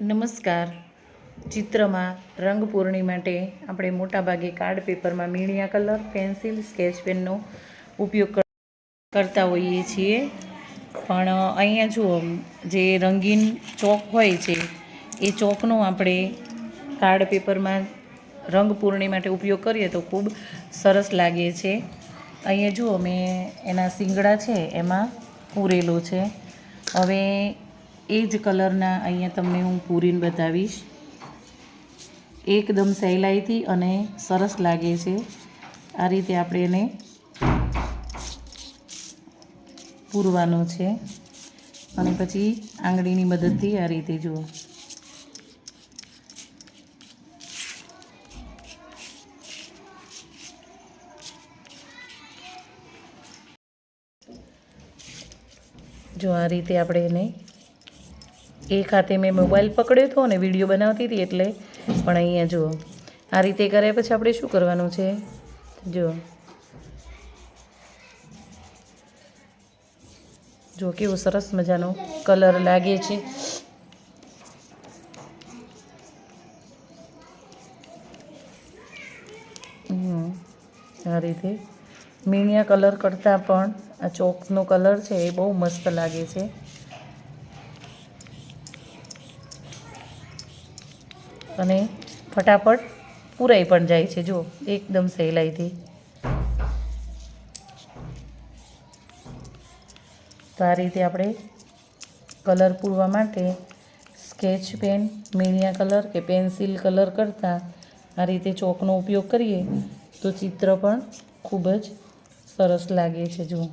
નમસ્કાર. ચિત્રમાં રંગ પૂરણી માટે આપણે મોટાભાગે કાર્ડ પેપરમાં મીણિયા કલર, પેન્સિલ, સ્કેચ પેનનો ઉપયોગ કર- કરતા હોઈએ છીએ. પણ અહીંયા જુઓ, જે રંગીન ચોક હોય છે, એ ચોકનો આપણે કાર્ડ પેપરમાં રંગ પૂરણી માટે ઉપયોગ કરીએ તો ખૂબ સરસ લાગે છે. અહીંયા જુઓ, મેં એના શિંગડા છે, એમાં પૂરેલો છે. હવે એ જ કલરના અહીંયા તમને હું પૂરીને બતાવીશ. એકદમ સહેલાઈથી અને સરસ લાગે છે. આ રીતે આપણે એને પૂરવાનો છે. અને પછી આંગળીની મદદથી આ રીતે જુઓ. જો આ રીતે આપણે એને એક હાથે મેં મોબાઈલ પકડ્યો હતો અને વીડિયો બનાવતી હતી એટલે પણ અહીંયા જુઓ. આ રીતે કર્યા પછી આપણે શું કરવાનું છે? જુઓ. જો કેવો સરસ મજાનો કલર લાગે છે. આ રીતે મીણિયા કલર કરતાં પણ આ ચોકનો કલર છે એ બહુ મસ્ત લાગે છે. અને ફટાફટ પૂરાઈ પણ જાય છે. જો, એકદમ સહેલાઈથી. તો આ રીતે આપણે કલર પૂરવા માટે સ્કેચ પેન મીણિયા કલર કે પેન્સિલ કલર કરતાં આ રીતે ચોકનો ઉપયોગ કરીએ તો ચિત્ર પણ ખૂબ જ સરસ લાગે છે. જુઓ.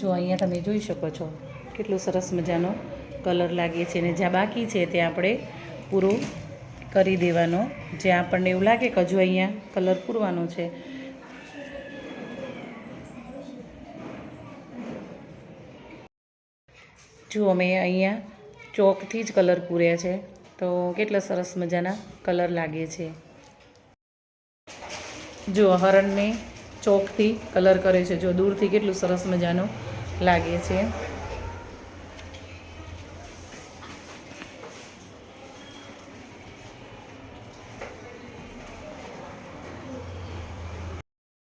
જો અહીંયા તમે જોઈ શકો છો, કેટલો સરસ મજાનો કલર લાગે છે અને જ્યાં બાકી છે ત્યાં આપણે પૂરો કરી દેવાનો. જ્યાં આપણને એવું લાગે કે હજુ અહીંયા કલર પૂરવાનો છે. જુઓ મેં અહીંયા ચોકથી જ કલર પૂર્યા છે, તો કેટલા સરસ મજાના કલર લાગે છે. જો હરણને ચોકથી કલર કરે છે. જો દૂરથી કેટલું સરસ મજાનું લાગે છે.